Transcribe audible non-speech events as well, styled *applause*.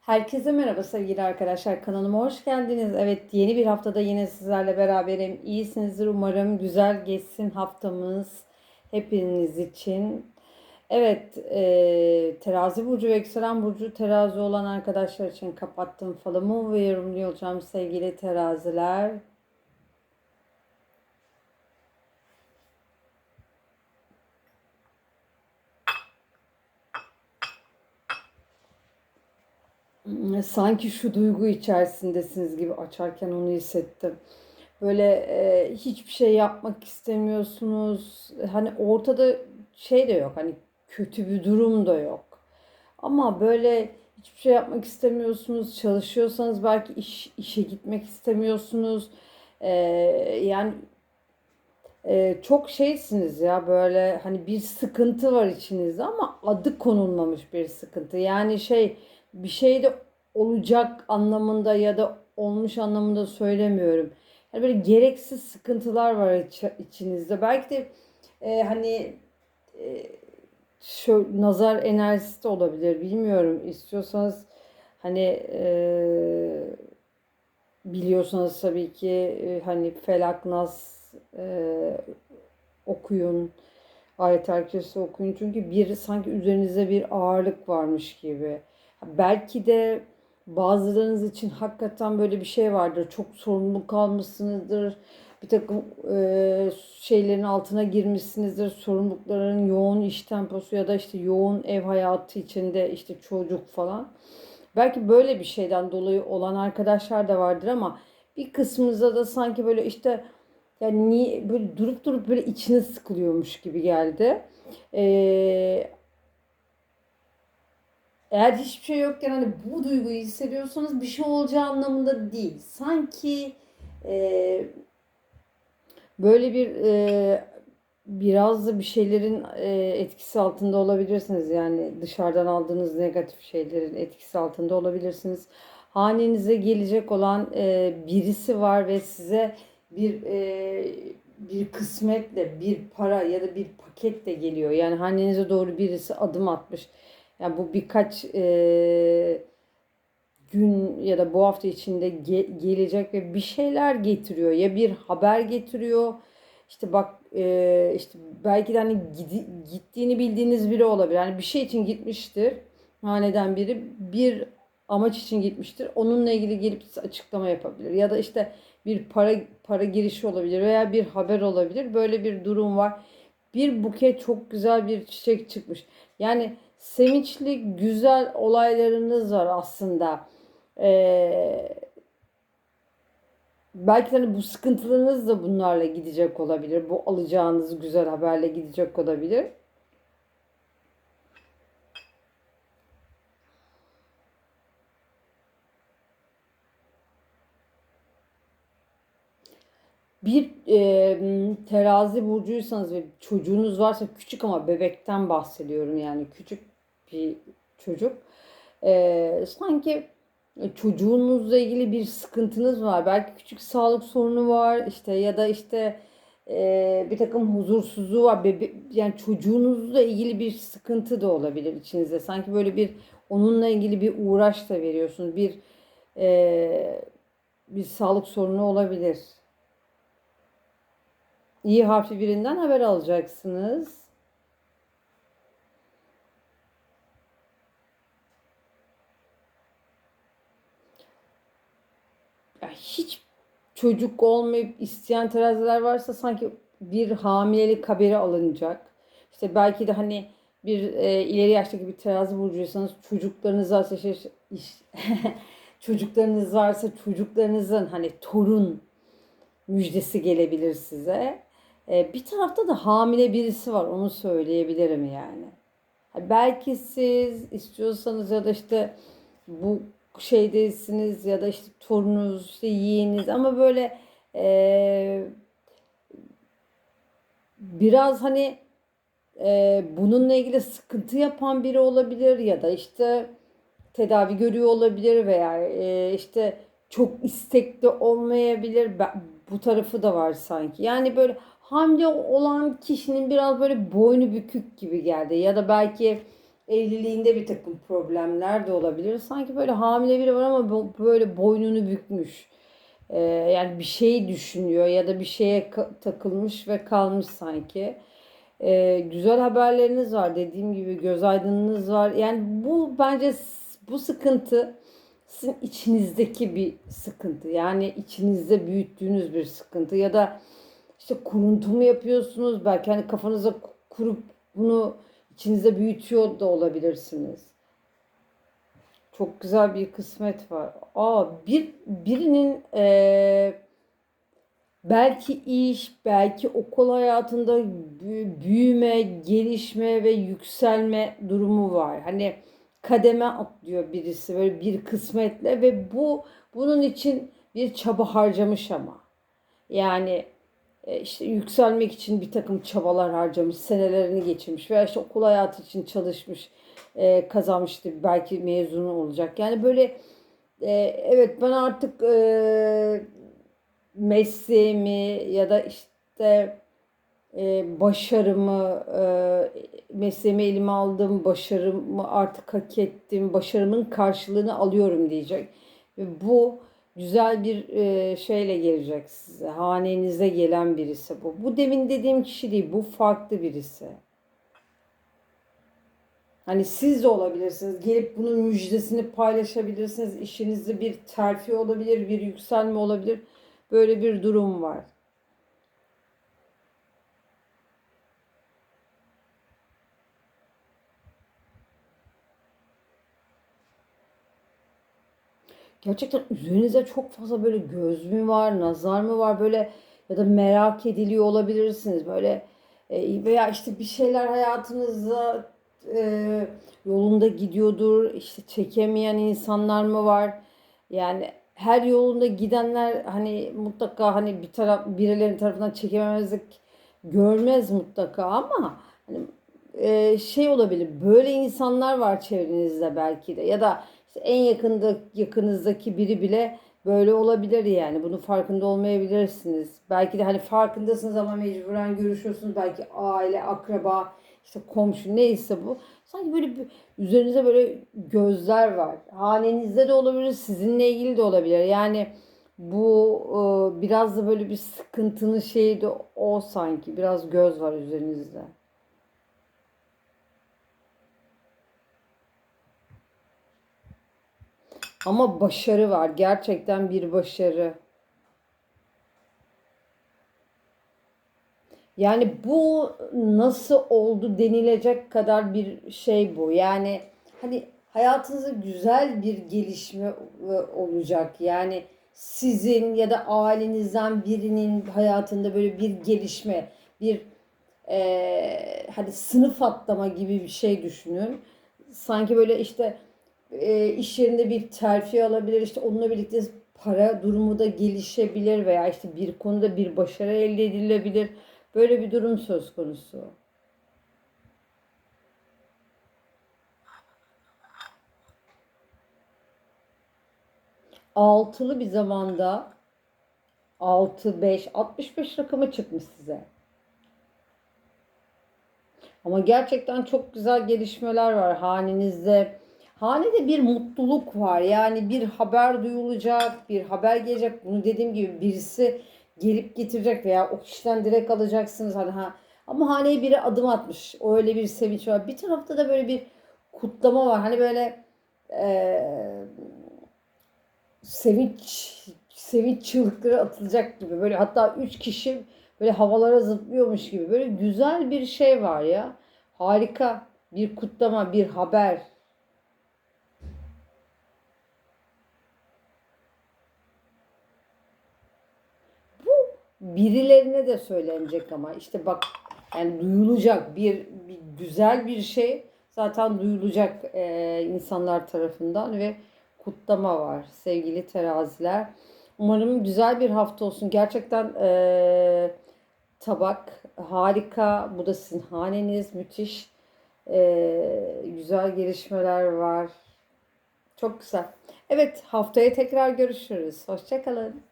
Herkese merhaba sevgili arkadaşlar. Kanalıma hoş geldiniz. Evet yeni bir haftada yine sizlerle beraberim. İyisinizdir umarım. Güzel geçsin haftamız hepiniz için. Evet e, terazi burcu ve yükselen burcu terazi olan arkadaşlar için kapattım falımı ve yorumluyor olacağım sevgili teraziler. Sanki şu duygu içerisindesiniz gibi açarken onu hissettim. Böyle e, hiçbir şey yapmak istemiyorsunuz. Hani ortada şey de yok. Hani kötü bir durum da yok. Ama böyle hiçbir şey yapmak istemiyorsunuz. Çalışıyorsanız belki iş, işe gitmek istemiyorsunuz. E, yani e, çok şeysiniz ya böyle hani bir sıkıntı var içinizde ama adı konulmamış bir sıkıntı. Yani şey bir şey de olacak anlamında ya da olmuş anlamında söylemiyorum. Yani böyle gereksiz sıkıntılar var iç, içinizde. Belki de e, hani e, şu nazar enerjisi de olabilir. Bilmiyorum. İstiyorsanız hani e, biliyorsanız tabii ki e, hani Felak Nas e, okuyun. Ayet-el Kürsi okuyun. Çünkü bir sanki üzerinize bir ağırlık varmış gibi. Belki de bazılarınız için hakikaten böyle bir şey vardır. Çok sorumluluk almışsınızdır. Bir takım e, şeylerin altına girmişsinizdir. Sorumlulukların yoğun iş temposu ya da işte yoğun ev hayatı içinde işte çocuk falan. Belki böyle bir şeyden dolayı olan arkadaşlar da vardır ama bir kısmınıza da sanki böyle işte yani niye böyle durup durup böyle içine sıkılıyormuş gibi geldi. Ee, eğer hiçbir şey yokken hani bu duyguyu hissediyorsanız bir şey olacağı anlamında değil. Sanki e, böyle bir e, biraz da bir şeylerin e, etkisi altında olabilirsiniz. Yani dışarıdan aldığınız negatif şeylerin etkisi altında olabilirsiniz. Hanenize gelecek olan e, birisi var ve size bir e, bir kısmetle bir para ya da bir paketle geliyor. Yani hanenize doğru birisi adım atmış yani bu birkaç e, gün ya da bu hafta içinde ge- gelecek ve bir şeyler getiriyor. Ya bir haber getiriyor. İşte bak e, işte belki de hani gidi- gittiğini bildiğiniz biri olabilir. Yani bir şey için gitmiştir. Haneden biri bir amaç için gitmiştir. Onunla ilgili gelip açıklama yapabilir. Ya da işte bir para para girişi olabilir veya bir haber olabilir. Böyle bir durum var. Bir buket çok güzel bir çiçek çıkmış. Yani sevinçli güzel olaylarınız var aslında. Ee, belki hani bu sıkıntılarınız da bunlarla gidecek olabilir. Bu alacağınız güzel haberle gidecek olabilir. Bir e, terazi burcuysanız ve çocuğunuz varsa küçük ama bebekten bahsediyorum yani küçük bir çocuk. E, sanki çocuğunuzla ilgili bir sıkıntınız var. Belki küçük sağlık sorunu var işte ya da işte e, bir takım huzursuzluğu var. Bebe yani çocuğunuzla ilgili bir sıkıntı da olabilir içinizde. Sanki böyle bir onunla ilgili bir uğraş da veriyorsunuz. Bir e, bir sağlık sorunu olabilir. İyi harfli birinden haber alacaksınız. Ya hiç çocuk olmayıp isteyen teraziler varsa sanki bir hamilelik haberi alınacak. İşte belki de hani bir e, ileri yaştaki bir terazi burcuysanız çocuklarınız varsa şey, iş, *laughs* çocuklarınız varsa çocuklarınızın hani torun müjdesi gelebilir size. E, bir tarafta da hamile birisi var onu söyleyebilirim yani. Belki siz istiyorsanız ya da işte bu şeydesiniz ya da işte torununuz, işte yeğeniz ama böyle e, biraz hani e, bununla ilgili sıkıntı yapan biri olabilir ya da işte tedavi görüyor olabilir veya e, işte çok istekli olmayabilir. Bu tarafı da var sanki. Yani böyle hamile olan kişinin biraz böyle boynu bükük gibi geldi ya da belki evliliğinde bir takım problemler de olabilir. Sanki böyle hamile biri var ama böyle boynunu bükmüş. Ee, yani bir şey düşünüyor ya da bir şeye takılmış ve kalmış sanki. Ee, güzel haberleriniz var dediğim gibi göz aydınınız var. Yani bu bence bu sıkıntı sizin içinizdeki bir sıkıntı. Yani içinizde büyüttüğünüz bir sıkıntı ya da işte kuruntu mu yapıyorsunuz? Belki hani kafanıza kurup bunu içinizde büyütüyor da olabilirsiniz. Çok güzel bir kısmet var. Aa bir birinin eee, belki iş, belki okul hayatında bü- büyüme, gelişme ve yükselme durumu var. Hani kademe atlıyor birisi böyle bir kısmetle ve bu bunun için bir çaba harcamış ama. Yani e, işte yükselmek için bir takım çabalar harcamış, senelerini geçirmiş veya işte okul hayatı için çalışmış, e, kazanmıştı, belki mezunu olacak. Yani böyle e, evet ben artık e, mesleğimi ya da işte e, başarımı, e, mesleğimi elime aldım, başarımı artık hak ettim, başarımın karşılığını alıyorum diyecek. Ve bu güzel bir e, şeyle gelecek size. Hanenize gelen birisi bu. Bu demin dediğim kişi değil, bu farklı birisi. Hani siz de olabilirsiniz. Gelip bunun müjdesini paylaşabilirsiniz. İşinizde bir terfi olabilir, bir yükselme olabilir. Böyle bir durum var. Gerçekten üzerinize çok fazla böyle göz mü var, nazar mı var böyle ya da merak ediliyor olabilirsiniz böyle e, veya işte bir şeyler hayatınızda e, yolunda gidiyordur işte çekemeyen insanlar mı var yani her yolunda gidenler hani mutlaka hani bir taraf birilerinin tarafından çekememezlik görmez mutlaka ama hani e, şey olabilir. Böyle insanlar var çevrenizde belki de ya da işte en yakında yakınızdaki biri bile böyle olabilir yani. Bunun farkında olmayabilirsiniz. Belki de hani farkındasınız ama mecburen görüşüyorsunuz. Belki aile, akraba, işte komşu neyse bu. Sanki böyle bir, üzerinize böyle gözler var. Hanenizde de olabilir, sizinle ilgili de olabilir. Yani bu e, biraz da böyle bir sıkıntının şeyi de o sanki. Biraz göz var üzerinizde. Ama başarı var. Gerçekten bir başarı. Yani bu nasıl oldu denilecek kadar bir şey bu. Yani hani hayatınızda güzel bir gelişme olacak. Yani sizin ya da ailenizden birinin hayatında böyle bir gelişme, bir e, hani sınıf atlama gibi bir şey düşünün. Sanki böyle işte e, iş yerinde bir terfi alabilir, işte onunla birlikte para durumu da gelişebilir veya işte bir konuda bir başarı elde edilebilir. Böyle bir durum söz konusu. Altılı bir zamanda 6, 5, 65 rakamı çıkmış size. Ama gerçekten çok güzel gelişmeler var hanenizde. Hanede bir mutluluk var. Yani bir haber duyulacak, bir haber gelecek. Bunu dediğim gibi birisi gelip getirecek veya o kişiden direkt alacaksınız. Hani ha. Ama haneye biri adım atmış. Öyle bir sevinç var. Bir tarafta da böyle bir kutlama var. Hani böyle eee, sevinç sevinç çığlıkları atılacak gibi. Böyle hatta üç kişi böyle havalara zıplıyormuş gibi. Böyle güzel bir şey var ya. Harika bir kutlama, bir haber. Birilerine de söylenecek ama işte bak yani duyulacak bir, bir güzel bir şey zaten duyulacak e, insanlar tarafından ve kutlama var sevgili teraziler. Umarım güzel bir hafta olsun. Gerçekten e, tabak harika. Bu da sizin haneniz müthiş. E, güzel gelişmeler var. Çok güzel. Evet haftaya tekrar görüşürüz. Hoşçakalın.